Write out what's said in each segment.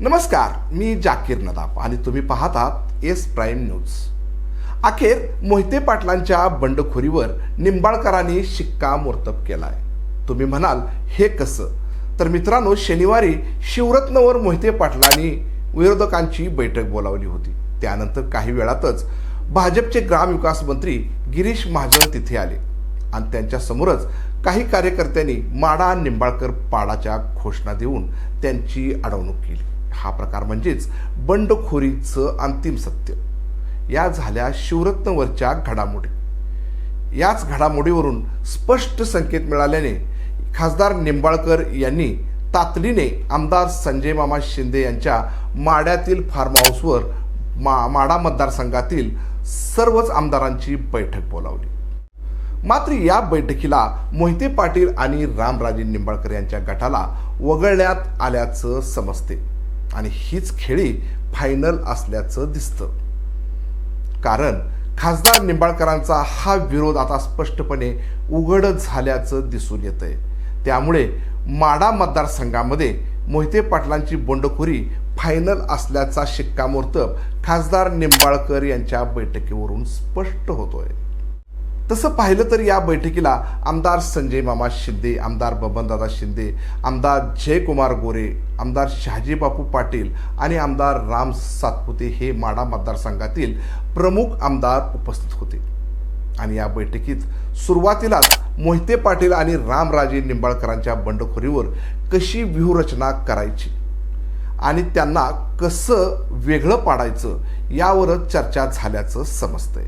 नमस्कार मी जाकीर नदाब आणि तुम्ही पाहतात एस प्राईम न्यूज. अखेर मोहिते पाटलांच्या बंडखोरीवर निंबाळकरांनी शिक्कामोर्तब केलाय. तुम्ही म्हणाल हे कसं? तर मित्रांनो शनिवारी शिवरत्नवर मोहिते पाटलांनी विरोधकांची बैठक बोलावली होती. त्यानंतर काही वेळातच भाजपचे ग्रामविकास मंत्री गिरीश महाजन तिथे आले आणि त्यांच्यासमोरच काही कार्यकर्त्यांनी माडा निंबाळकर पाडाच्या घोषणा देऊन त्यांची अडवणूक केली. हा प्रकार म्हणजेच बंडखोरीचं अंतिम सत्य. या झाल्या शिवरत्नवरच्या घडामोडी. याच घडामोडीवरून स्पष्ट संकेत मिळाल्याने खासदार निंबाळकर यांनी तातडीने आमदार संजय मामा शिंदे यांच्या माड्यातील फार्म हाऊसवर मा माडा मतदारसंघातील सर्वच आमदारांची बैठक बोलावली. मात्र या बैठकीला मोहिते पाटील आणि रामराजे निंबाळकर यांच्या गटाला वगळण्यात आल्याचं समजते. आणि हीच खेळी फायनल असल्याचं दिसतं. कारण खासदार निंबाळकरांचा हा विरोध आता स्पष्टपणे उघड झाल्याचं दिसून येत आहे त्यामुळे माडा मतदारसंघामध्ये मोहिते पाटलांची बंडखोरी फायनल असल्याचा शिक्कामोर्तब खासदार निंबाळकर यांच्या बैठकीवरून स्पष्ट होतोय. तसं पाहिलं तर या बैठकीला आमदार संजय मामा शिंदे आमदार बबनदादा शिंदे आमदार जयकुमार गोरे आमदार शहाजी बापू पाटील आणि आमदार राम सातपुते हे माडा मतदारसंघातील प्रमुख आमदार उपस्थित होते. आणि या बैठकीत सुरुवातीलाच मोहिते पाटील आणि रामराजे निंबाळकरांच्या बंडखोरीवर कशी व्यूहरचना करायची आणि त्यांना कसं वेगळं पाडायचं यावरच चर्चा झाल्याचं समजतंय.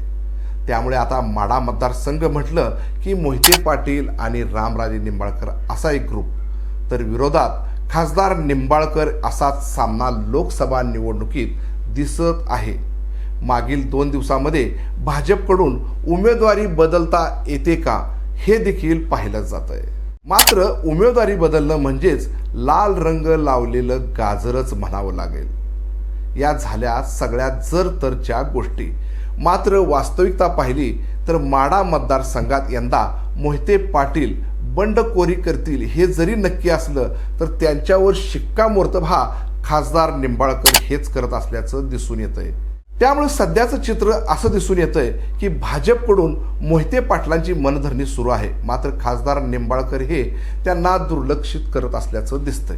त्यामुळे आता माडा मतदारसंघ म्हटलं की मोहिते पाटील आणि रामराजे निंबाळकर असा एक ग्रुप तर विरोधात खासदार निंबाळकर असाच सामना लोकसभा निवडणुकीत दिसत आहे. मागील दोन दिवसामध्ये भाजपकडून उमेदवारी बदलता येते का हे देखील पाहिलं जात आहे मात्र उमेदवारी बदलणं म्हणजेच लाल रंग लावलेलं गाजरच म्हणावं लागेल. या झाल्या सगळ्यात जर तरच्या गोष्टी. मात्र वास्तविकता पाहिली तर माडा मतदारसंघात यंदा मोहिते पाटील बंडखोरी करतील हे जरी नक्की असलं तर त्यांच्यावर शिक्कामोर्तब हा खासदार निंबाळकर हेच करत असल्याचं दिसून येतंय. त्यामुळे सध्याचं चित्र असं दिसून येतंय की भाजपकडून मोहिते पाटलांची मनधरणी सुरू आहे. मात्र खासदार निंबाळकर हे त्यांना दुर्लक्षित करत असल्याचं दिसतंय.